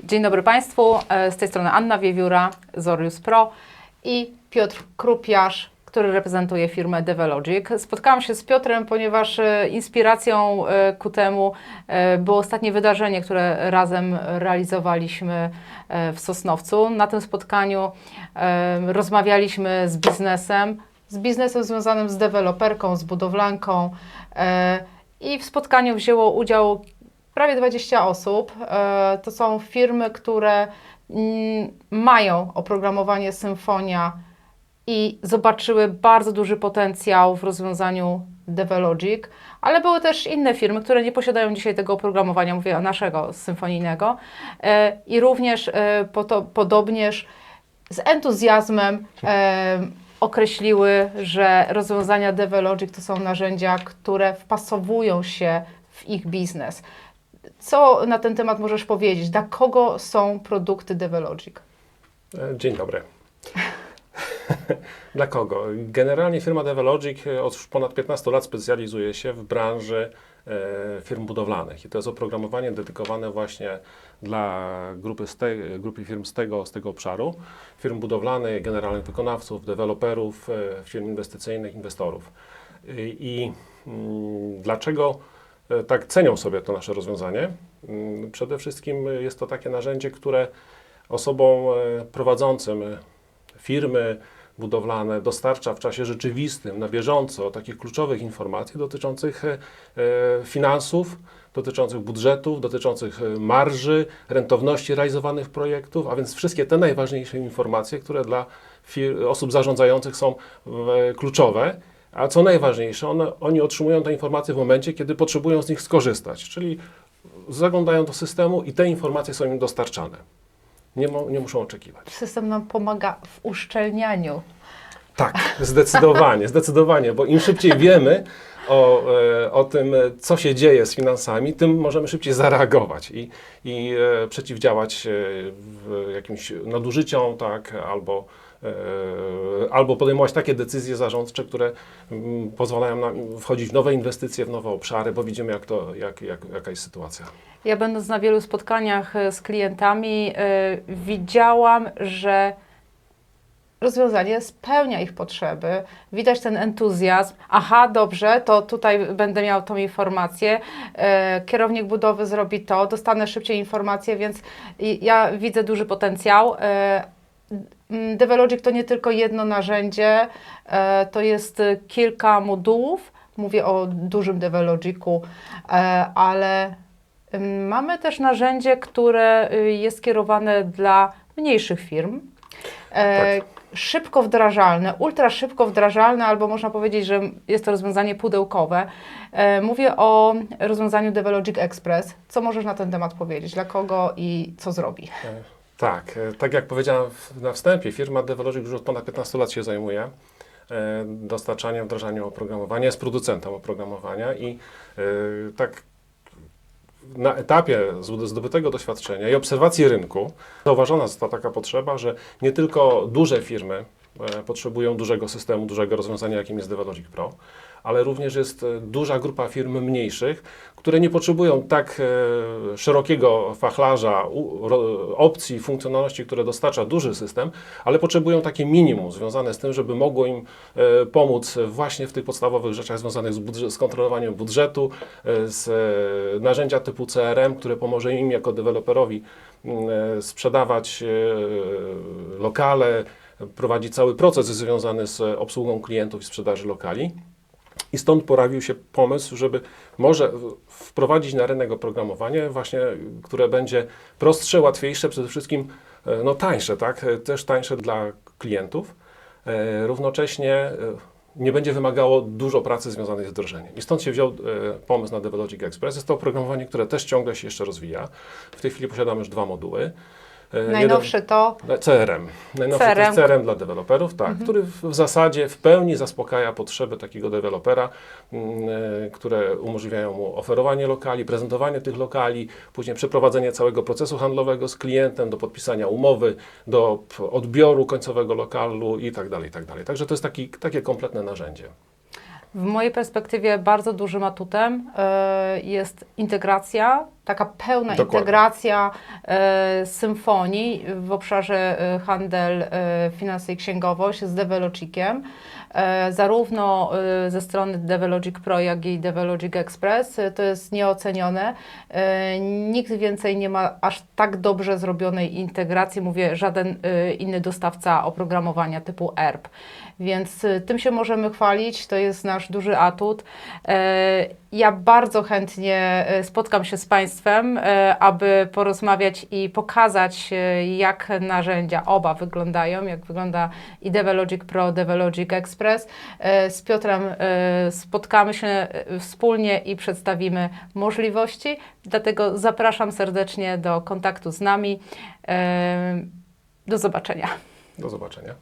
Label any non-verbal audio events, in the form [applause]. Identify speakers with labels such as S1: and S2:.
S1: Dzień dobry Państwu, E, z tej strony Anna Wiewióra, Zorius Pro i Piotr Krupiarz, który reprezentuje firmę Develogic. Spotkałam się z Piotrem, ponieważ e, inspiracją e, ku temu było ostatnie wydarzenie, które razem realizowaliśmy w Sosnowcu. Na tym spotkaniu rozmawialiśmy z biznesem, z biznesem związanym z deweloperką, z budowlanką i w spotkaniu wzięło udział prawie 20 osób. E, To są firmy, które mm, mają oprogramowanie Symfonia i zobaczyły bardzo duży potencjał w rozwiązaniu Develogic, ale były też inne firmy, które nie posiadają dzisiaj tego oprogramowania, mówię naszego symfonijnego e, i również e, podobnież z entuzjazmem określiły, że rozwiązania Develogic to są narzędzia, które wpasowują się w ich biznes. Co na ten temat możesz powiedzieć? Dla kogo są produkty Develogic?
S2: E, Dzień dobry. [laughs] Dla kogo? Generalnie firma Develogic e, od ponad 15 lat specjalizuje się w branży e, firm budowlanych i to jest oprogramowanie dedykowane właśnie dla grupy, te, grupy firm z tego, z tego obszaru, firm budowlanych, generalnych wykonawców, deweloperów, firm inwestycyjnych, inwestorów. I, i mm, dlaczego tak cenią sobie to nasze rozwiązanie? Mm, Przede wszystkim jest to takie narzędzie, które osobom e, prowadzącym e, firmy budowlane dostarcza w czasie rzeczywistym, na bieżąco takich kluczowych informacji dotyczących e, e, finansów, dotyczących budżetów, dotyczących e, marży, rentowności realizowanych projektów, a więc wszystkie te najważniejsze informacje, które dla osób zarządzających są e, kluczowe. A co najważniejsze, one, oni otrzymują te informacje w momencie, kiedy potrzebują z nich skorzystać, czyli zaglądają do systemu i te informacje są im dostarczane. Nie, mo- nie muszą oczekiwać.
S1: System nam pomaga w uszczelnianiu.
S2: Tak, zdecydowanie, zdecydowanie, bo im szybciej wiemy o, e, o tym, co się dzieje z finansami, tym możemy szybciej zareagować i, i e, przeciwdziałać e, jakimś nadużyciom, tak, albo, albo podejmować takie decyzje zarządcze, które mm, pozwalają nam wchodzić w nowe inwestycje, w nowe obszary, bo widzimy, jak to, jak, jak, jaka jest sytuacja.
S1: Ja będąc na wielu spotkaniach e, z klientami, e, widziałam, że rozwiązanie spełnia ich potrzeby. Widać ten entuzjazm. Aha, dobrze, to tutaj będę miał tą informację. E, kierownik budowy zrobi to, dostanę szybciej informację, więc ja widzę duży potencjał. Mm, Develogic to nie tylko jedno narzędzie, e, to jest kilka modułów. Mówię o dużym Develogicu, e, ale Ym, Mamy też narzędzie, które y, jest kierowane dla mniejszych firm. E, Szybko wdrażalne, ultra szybko wdrażalne, albo można powiedzieć, że jest to rozwiązanie pudełkowe. Mówię o rozwiązaniu Develogic Express. Co możesz na ten temat powiedzieć? Dla kogo i co zrobi?
S2: Tak, e, tak jak powiedziałem na wstępie, firma Develogic już od ponad 15 lat się zajmuje e, dostarczaniem, wdrażaniem oprogramowania, jest producentem oprogramowania i e, tak na etapie zd- zdobytego doświadczenia i obserwacji rynku zauważona została taka potrzeba, że nie tylko duże firmy potrzebują dużego systemu, dużego rozwiązania, jakim jest Develogic Pro, ale również jest e, duża grupa firm mniejszych, które nie potrzebują tak e, szerokiego ro, opcji, funkcjonalności, które dostarcza duży system, ale potrzebują takie minimum związane z tym, żeby mogło im e, pomóc właśnie w tych podstawowych rzeczach związanych z, budże- z kontrolowaniem budżetu, z narzędzia typu CRM, które pomoże im jako deweloperowi m, e, sprzedawać lokale, prowadzić cały proces związany z obsługą klientów i sprzedaży lokali. I stąd pojawił się pomysł, żeby może wprowadzić na rynek oprogramowanie właśnie, które będzie prostsze, łatwiejsze, przede wszystkim e, no, tańsze, tak? E, Też tańsze dla klientów. E, Równocześnie nie będzie wymagało dużo pracy związanej z wdrożeniem. I stąd się wziął pomysł na Develogic Express. Jest to oprogramowanie, które też ciągle się jeszcze rozwija. W tej chwili posiadamy już dwa moduły. E, jeden-
S1: Najnowszy to
S2: na- CRM. Najnowszy
S1: CRM.
S2: to jest CRM dla deweloperów, tak, który w, zasadzie w pełni zaspokaja potrzeby takiego dewelopera, mm, e, które umożliwiają mu oferowanie lokali, prezentowanie tych lokali, później przeprowadzenie całego procesu handlowego z klientem, do podpisania umowy, do odbioru końcowego lokalu i tak dalej, i tak dalej. Także to jest taki, takie kompletne narzędzie.
S1: W mojej perspektywie bardzo dużym atutem e, jest integracja, taka pełna
S2: Dokładnie.
S1: integracja e, symfonii w obszarze e, handel, e, finanse i księgowość z Develogiciem. E, zarówno e, ze strony Develogic Pro, jak i Develogic Express. E, To jest nieocenione. E, Nikt więcej nie ma aż tak dobrze zrobionej integracji, mówię, żaden e, inny dostawca oprogramowania typu ERP. Więc y, tym się możemy chwalić, to jest nasz duży atut. E, Ja bardzo chętnie e, spotkam się z Państwem, e, aby porozmawiać i pokazać, e, jak narzędzia oba wyglądają, jak wygląda i Develogic Pro, Develogic Express. E, Z Piotrem spotkamy się wspólnie i przedstawimy możliwości, dlatego zapraszam serdecznie do kontaktu z nami. Do zobaczenia.
S2: Do zobaczenia.